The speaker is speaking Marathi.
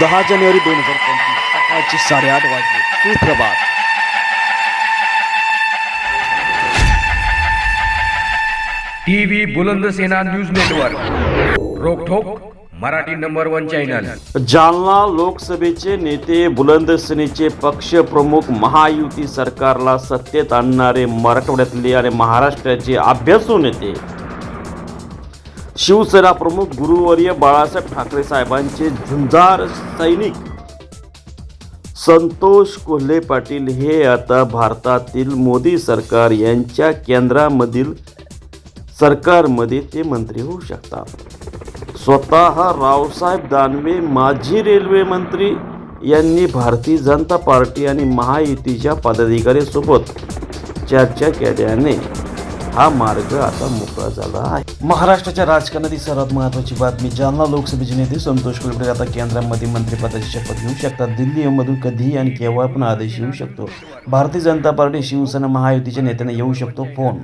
दहा जानेवारी दोन हजार पंचवीस सकाळचे साडेआठ वाजले. सुप्रभात. TV Bulandsena news network. रोकठोक Marathi number one channel. Jalna लोकसभेचे नेते बुलंद सेनेचे पक्षप्रमुख महायुती सरकारला सत्तेत आणणारे मराठवाड्यातले आणि महाराष्ट्राचे अभ्यासू नेते शिवसेना प्रमुख गुरुवर्य बाळासाहेब ठाकरे साहेबांचे झुंजार सैनिक. संतोष कोल्हे पाटील हे आता भारतातील मोदी सरकार यांच्या केंद्रामधील सरकारमध्ये ते मंत्री होऊ शकतात. स्वतः रावसाहेब दानवे माजी रेल्वे मंत्री यांनी भारतीय जनता पार्टी आणि महायुतीच्या पदाधिकाऱ्यांसोबत चर्चा केल्याने हा मार्ग आता मोकळा झाला आहे. महाराष्ट्राच्या राजकारणातील सर्वात महत्वाची बातमी जालना लोकसभेचे नेते संतोष कुलकर्णी आता केंद्रामध्ये मंत्रिपदाची शपथ घेऊ शकतात. दिल्लीमधून कधीही आणि केव्हा पण आदेश येऊ शकतो. भारतीय जनता पार्टी शिवसेना महायुतीच्या नेत्यांना येऊ शकतो. फोन